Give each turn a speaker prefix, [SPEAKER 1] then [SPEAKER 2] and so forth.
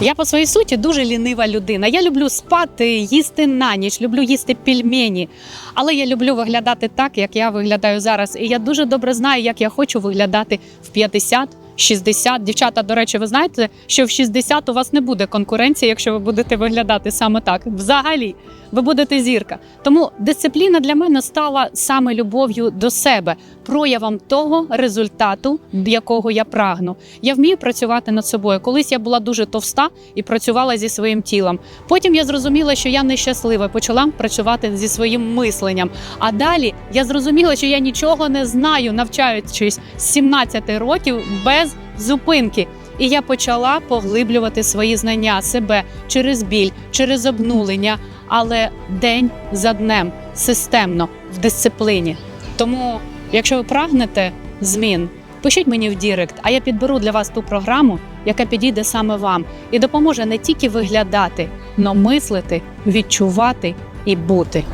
[SPEAKER 1] Я по своїй суті дуже лінива людина. Я люблю спати, їсти на ніч, люблю їсти пельмені. Але я люблю виглядати так, як я виглядаю зараз. І я дуже добре знаю, як я хочу виглядати в 50. 60. Дівчата, до речі, ви знаєте, що в 60 у вас не буде конкуренції, якщо ви будете виглядати саме так. Взагалі, ви будете зірка. Тому дисципліна для мене стала саме любов'ю до себе, проявом того результату, якого я прагну. Я вмію працювати над собою. Колись я була дуже товста і працювала зі своїм тілом. Потім я зрозуміла, що я нещаслива, почала працювати зі своїм мисленням. А далі я зрозуміла, що я нічого не знаю, навчаючись з 17 років без зупинки. І я почала поглиблювати свої знання себе через біль, через обнулення, але день за днем, системно, в дисципліні. Тому, якщо ви прагнете змін, пишіть мені в Дірект, а я підберу для вас ту програму, яка підійде саме вам, і допоможе не тільки виглядати, но мислити, відчувати і бути.